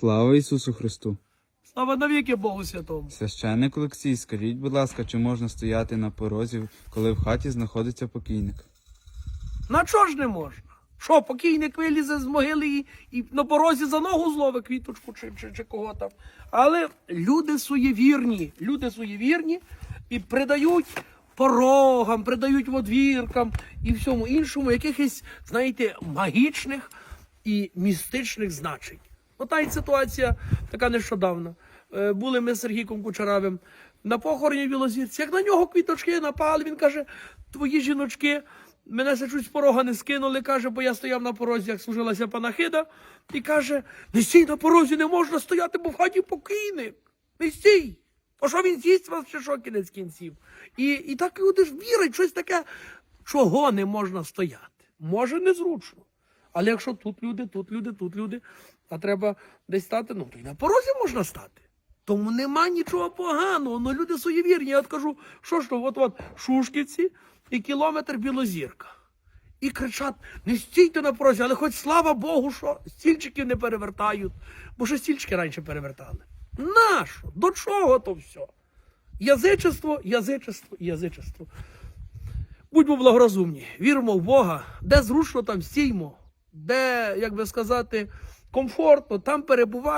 Слава Ісусу Христу! Слава навіки Богу Святому. Священник Олексій, скажіть, будь ласка, чи можна стояти на порозі, коли в хаті знаходиться покійник? На чого ж не можна? Що, покійник вилізе з могили і, і на порозі за ногу злове квіточку чи, чи, чи кого там. Але люди суєвірні, люди суєвірні і придають порогам, придають водвіркам і всьому іншому якихось, знаєте, магічних і містичних значень. Ота й ситуація така нещодавна. Е, Були ми з Сергійком Кучеравим на похороні в Білозірці. Як на нього квіточки напали, він каже: твої жіночки мене чуть з порога не скинули, каже, бо я стояв на порозі, як служилася панахида, і каже: не стій на порозі, не можна стояти, бо в хаті покійник. Не стій. А що він з'їсть вас чи що кінець кінців? І, і так люди ж вірять, щось таке, чого не можна стояти. Може, незручно. Але якщо тут люди, тут люди, тут люди, а треба десь стати, ну то й на порозі можна стати. Тому нема нічого поганого. Ну люди суєвірні. Я от кажу, що ж то, от от Шушківці і кілометр Білозірка. І кричать: не стійте на порозі, але хоч слава Богу, що стільчиків не перевертають, бо що стільчики раніше перевертали. Нащо? До чого то все? Язичество, язичество, язичество. Будьмо благорозумні, віримо в Бога, де зручно, там стіймо, де, як би сказати, комфортно, там перебуваємо.